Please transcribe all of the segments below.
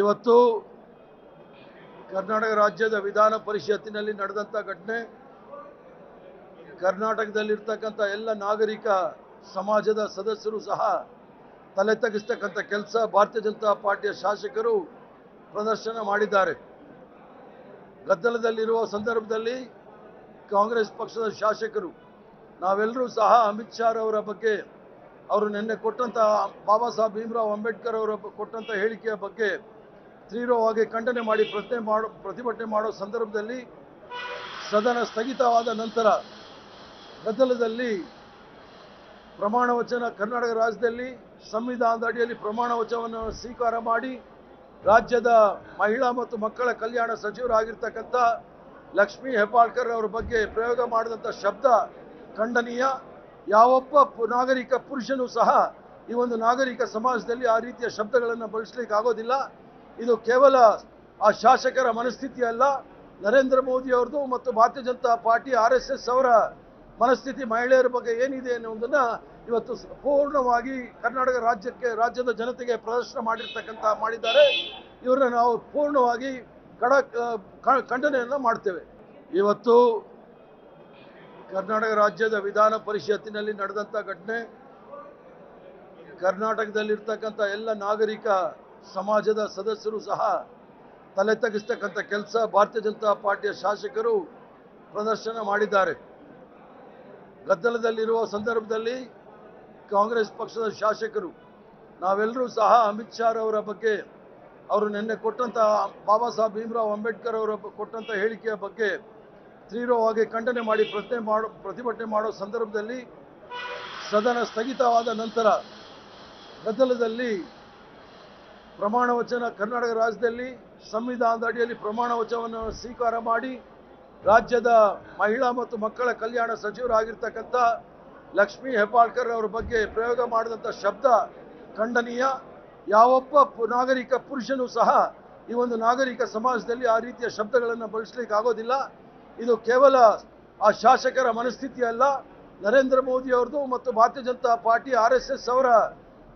ಇವತ್ತು ಕರ್ನಾಟಕ ರಾಜ್ಯದ ವಿಧಾನ ಪರಿಷತ್ತಿನಲ್ಲಿ ನಡೆದಂಥ ಘಟನೆ, ಕರ್ನಾಟಕದಲ್ಲಿರ್ತಕ್ಕಂಥ ಎಲ್ಲ ನಾಗರಿಕ ಸಮಾಜದ ಸದಸ್ಯರು ಸಹ ತಲೆ ತಗ್ಗಿಸ್ತಕ್ಕಂಥ ಕೆಲಸ ಭಾರತೀಯ ಜನತಾ ಪಾರ್ಟಿಯ ಶಾಸಕರು ಪ್ರದರ್ಶನ ಮಾಡಿದ್ದಾರೆ. ಗದ್ದಲದಲ್ಲಿರುವ ಸಂದರ್ಭದಲ್ಲಿ ಕಾಂಗ್ರೆಸ್ ಪಕ್ಷದ ಶಾಸಕರು, ನಾವೆಲ್ಲರೂ ಸಹ ಅಮಿತ್ ಶಾ ಅವರ ಬಗ್ಗೆ, ಅವರು ನಿನ್ನೆ ಕೊಟ್ಟಂತಹ ಬಾಬಾ ಸಾಹೇಬ್ ಭೀಮ್ರಾವ್ ಅಂಬೇಡ್ಕರ್ ಅವರ ಕೊಟ್ಟಂಥ ಹೇಳಿಕೆಯ ಬಗ್ಗೆ ತೀವ್ರವಾಗಿ ಖಂಡನೆ ಮಾಡಿ ಪ್ರಶ್ನೆ ಮಾಡೋ, ಪ್ರತಿಭಟನೆ ಮಾಡೋ ಸಂದರ್ಭದಲ್ಲಿ ಸದನ ಸ್ಥಗಿತವಾದ ನಂತರ ಗದ್ದಲದಲ್ಲಿ ಪ್ರಮಾಣ ವಚನ ಕರ್ನಾಟಕ ರಾಜ್ಯದಲ್ಲಿ ಸಂವಿಧಾನದ ಅಡಿಯಲ್ಲಿ ಪ್ರಮಾಣ ವಚನವನ್ನು ಸ್ವೀಕಾರ ಮಾಡಿ ರಾಜ್ಯದ ಮಹಿಳಾ ಮತ್ತು ಮಕ್ಕಳ ಕಲ್ಯಾಣ ಸಚಿವರಾಗಿರ್ತಕ್ಕಂಥ ಲಕ್ಷ್ಮೀ ಹೆಬ್ಬಾಳ್ಕರ್ ಅವರ ಬಗ್ಗೆ ಪ್ರಯೋಗ ಮಾಡಿದಂಥ ಶಬ್ದ ಖಂಡನೀಯ. ಯಾವೊಬ್ಬ ನಾಗರಿಕ ಪುರುಷನೂ ಸಹ ಈ ಒಂದು ನಾಗರಿಕ ಸಮಾಜದಲ್ಲಿ ಆ ರೀತಿಯ ಶಬ್ದಗಳನ್ನು ಬಳಸಲಿಕ್ಕೆ ಆಗೋದಿಲ್ಲ ಇದು ಕೇವಲ ಆ ಶಾಸಕರ ಮನಸ್ಥಿತಿ ಅಲ್ಲ. ನರೇಂದ್ರ ಮೋದಿ ಅವ್ರದ್ದು ಮತ್ತು Bharatiya Janata party, R S S ಅವರ ಮನಸ್ಥಿತಿ, ಮಹಿಳೆಯರ ಬಗ್ಗೆ ಏನಿದೆ ಅನ್ನೋದನ್ನ ಇವತ್ತು ಪೂರ್ಣವಾಗಿ ಕರ್ನಾಟಕ ರಾಜ್ಯಕ್ಕೆ, ರಾಜ್ಯದ ಜನತೆಗೆ ಪ್ರದರ್ಶನ ಮಾಡಿರ್ತಕ್ಕಂಥ ಮಾಡಿದ್ದಾರೆ. ಇವರನ್ನ ನಾವು ಪೂರ್ಣವಾಗಿ ಕಡ ಖಂಡನೆಯನ್ನು ಮಾಡ್ತೇವೆ. ಇವತ್ತು ಕರ್ನಾಟಕ ರಾಜ್ಯದ ವಿಧಾನ ಪರಿಷತ್ತಿನಲ್ಲಿ ನಡೆದಂಥ ಘಟನೆ, ಕರ್ನಾಟಕದಲ್ಲಿರ್ತಕ್ಕಂಥ ಎಲ್ಲ ನಾಗರಿಕ ಸಮಾಜದ ಸದಸ್ಯರು ಸಹ ತಲೆ ತಗ್ಗಿಸ್ತಕ್ಕಂಥ ಕೆಲಸ ಭಾರತೀಯ ಜನತಾ ಪಾರ್ಟಿಯ ಶಾಸಕರು ಪ್ರದರ್ಶನ ಮಾಡಿದ್ದಾರೆ. ಗದ್ದಲದಲ್ಲಿರುವ ಸಂದರ್ಭದಲ್ಲಿ ಕಾಂಗ್ರೆಸ್ ಪಕ್ಷದ ಶಾಸಕರು, ನಾವೆಲ್ಲರೂ ಸಹ ಅಮಿತ್ ಶಾ ಅವರ ಬಗ್ಗೆ, ಅವರು ನಿನ್ನೆ ಕೊಟ್ಟಂಥ ಬಾಬಾ ಸಾಹೇಬ್ ಭೀಮರಾವ್ ಅಂಬೇಡ್ಕರ್ ಅವರ ಕೊಟ್ಟಂಥ ಹೇಳಿಕೆಯ ಬಗ್ಗೆ ತೀವ್ರವಾಗಿ ಖಂಡನೆ ಮಾಡಿ ಪ್ರಶ್ನೆ ಮಾಡೋ, ಪ್ರತಿಭಟನೆ ಮಾಡೋ ಸಂದರ್ಭದಲ್ಲಿ ಸದನ ಸ್ಥಗಿತವಾದ ನಂತರ ಗದ್ದಲದಲ್ಲಿ ಪ್ರಮಾಣ ವಚನ ಕರ್ನಾಟಕ ರಾಜ್ಯದಲ್ಲಿ ಸಂವಿಧಾನದ ಅಡಿಯಲ್ಲಿ ಪ್ರಮಾಣ ವಚನವನ್ನು ಸ್ವೀಕಾರ ಮಾಡಿ ರಾಜ್ಯದ ಮಹಿಳಾ ಮತ್ತು ಮಕ್ಕಳ ಕಲ್ಯಾಣ ಸಚಿವರಾಗಿರ್ತಕ್ಕಂಥ ಲಕ್ಷ್ಮೀ ಹೆಬ್ಬಾಳ್ಕರ್ ಅವರ ಬಗ್ಗೆ ಪ್ರಯೋಗ ಮಾಡಿದಂಥ ಶಬ್ದ ಖಂಡನೀಯ. ಯಾವೊಬ್ಬ ನಾಗರಿಕ ಪುರುಷನೂ ಸಹ ಈ ಒಂದು ನಾಗರಿಕ ಸಮಾಜದಲ್ಲಿ ಆ ರೀತಿಯ ಶಬ್ದಗಳನ್ನು ಬಳಸಲಿಕ್ಕೆ ಆಗೋದಿಲ್ಲ ಇದು ಕೇವಲ ಆ ಶಾಸಕರ ಮನಸ್ಥಿತಿ ಅಲ್ಲ. ನರೇಂದ್ರ ಮೋದಿ ಅವ್ರದ್ದು ಮತ್ತು ಭಾರತೀಯ ಜನತಾ ಪಾರ್ಟಿ, ಆರ್ ಅವರ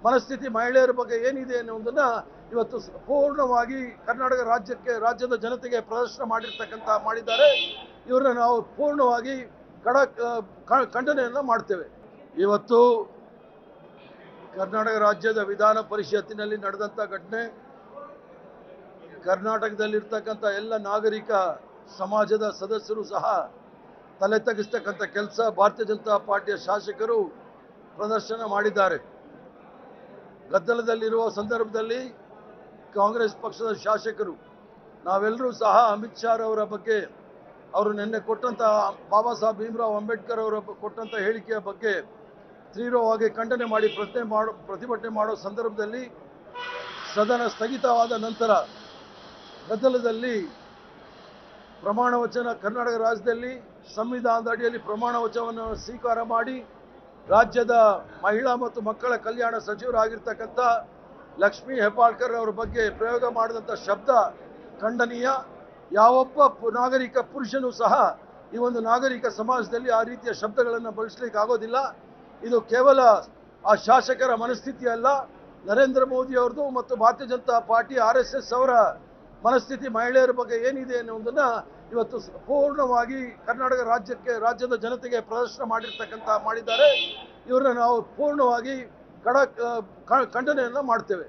ಮನಸ್ಥಿತಿ ಮಹಿಳೆಯರ ಬಗ್ಗೆ ಏನಿದೆ ಅನ್ನೋದನ್ನ ಇವತ್ತು ಪೂರ್ಣವಾಗಿ ಕರ್ನಾಟಕ ರಾಜ್ಯಕ್ಕೆ, ರಾಜ್ಯದ ಜನತೆಗೆ ಪ್ರದರ್ಶನ ಮಾಡಿರ್ತಕ್ಕಂಥ ಮಾಡಿದ್ದಾರೆ. ಇವರನ್ನ ನಾವು ಪೂರ್ಣವಾಗಿ ಕಡ ಖಂಡನೆಯನ್ನು ಮಾಡ್ತೇವೆ. ಇವತ್ತು ಕರ್ನಾಟಕ ರಾಜ್ಯದ ವಿಧಾನ ಪರಿಷತ್ತಿನಲ್ಲಿ ನಡೆದಂಥ ಘಟನೆ ಕರ್ನಾಟಕದಲ್ಲಿರ್ತಕ್ಕಂಥ ಎಲ್ಲ ನಾಗರಿಕ ಸಮಾಜದ ಸದಸ್ಯರು ಸಹ ತಲೆ ತಗ್ಗಿಸ್ತಕ್ಕಂಥ ಕೆಲಸ ಭಾರತೀಯ ಜನತಾ ಪಾರ್ಟಿಯ ಶಾಸಕರು ಪ್ರದರ್ಶನ ಮಾಡಿದ್ದಾರೆ. ಗದ್ದಲದಲ್ಲಿರುವ ಸಂದರ್ಭದಲ್ಲಿ ಕಾಂಗ್ರೆಸ್ ಪಕ್ಷದ ಶಾಸಕರು, ನಾವೆಲ್ಲರೂ ಸಹ ಅಮಿತ್ ಶಾ ಅವರ ಬಗ್ಗೆ, ಅವರು ನಿನ್ನೆ ಕೊಟ್ಟಂಥ ಬಾಬಾ ಸಾಹೇಬ್ ಭೀಮರಾವ್ ಅಂಬೇಡ್ಕರ್ ಅವರ ಕೊಟ್ಟಂಥ ಹೇಳಿಕೆಯ ಬಗ್ಗೆ ತೀವ್ರವಾಗಿ ಖಂಡನೆ ಮಾಡಿ ಪ್ರಶ್ನೆ ಮಾಡೋ, ಪ್ರತಿಭಟನೆ ಮಾಡೋ ಸಂದರ್ಭದಲ್ಲಿ, ಸದನ ಸ್ಥಗಿತವಾದ ನಂತರ ಗದ್ದಲದಲ್ಲಿ, ಪ್ರಮಾಣ ವಚನ ಕರ್ನಾಟಕ ರಾಜ್ಯದಲ್ಲಿ ಸಂವಿಧಾನದ ಅಡಿಯಲ್ಲಿ ಪ್ರಮಾಣ ವಚನವನ್ನು ಸ್ವೀಕಾರ ಮಾಡಿ, ರಾಜ್ಯದ ಮಹಿಳಾ ಮತ್ತು ಮಕ್ಕಳ ಕಲ್ಯಾಣ ಸಚಿವರಾಗಿರ್ತಕ್ಕಂಥ ಲಕ್ಷ್ಮೀ ಹೆಬ್ಬಾಳ್ಕರ್ ಅವರ ಬಗ್ಗೆ ಪ್ರಯೋಗ ಮಾಡಿದಂಥ ಶಬ್ದ ಖಂಡನೀಯ. ಯಾವೊಬ್ಬ ನಾಗರಿಕ ಪುರುಷನೂ ಸಹ ಈ ಒಂದು ನಾಗರಿಕ ಸಮಾಜದಲ್ಲಿ ಆ ರೀತಿಯ ಶಬ್ದಗಳನ್ನು ಬಳಸಲಿಕ್ಕೆ ಆಗೋದಿಲ್ಲ ಇದು ಕೇವಲ ಆ ಶಾಸಕರ ಮನಸ್ಥಿತಿ ಅಲ್ಲ. ನರೇಂದ್ರ ಮೋದಿ ಅವ್ರದ್ದು ಮತ್ತು Bharatiya Janata party, R S S ಅವರ ಮನಸ್ಥಿತಿ ಮಹಿಳೆಯರ ಬಗ್ಗೆ ಏನಿದೆ ಅನ್ನೋದನ್ನ ಇವತ್ತು ಪೂರ್ಣವಾಗಿ ಕರ್ನಾಟಕ ರಾಜ್ಯಕ್ಕೆ, ರಾಜ್ಯದ ಜನತೆಗೆ ಪ್ರದರ್ಶನ ಮಾಡಿರ್ತಕ್ಕಂಥ ಮಾಡಿದ್ದಾರೆ. ಇವರನ್ನ ನಾವು ಪೂರ್ಣವಾಗಿ ಖಡಕ್ ಆ, ಕ- ಖಂಡನೆಯನ್ನು ಮಾಡ್ತೇವೆ.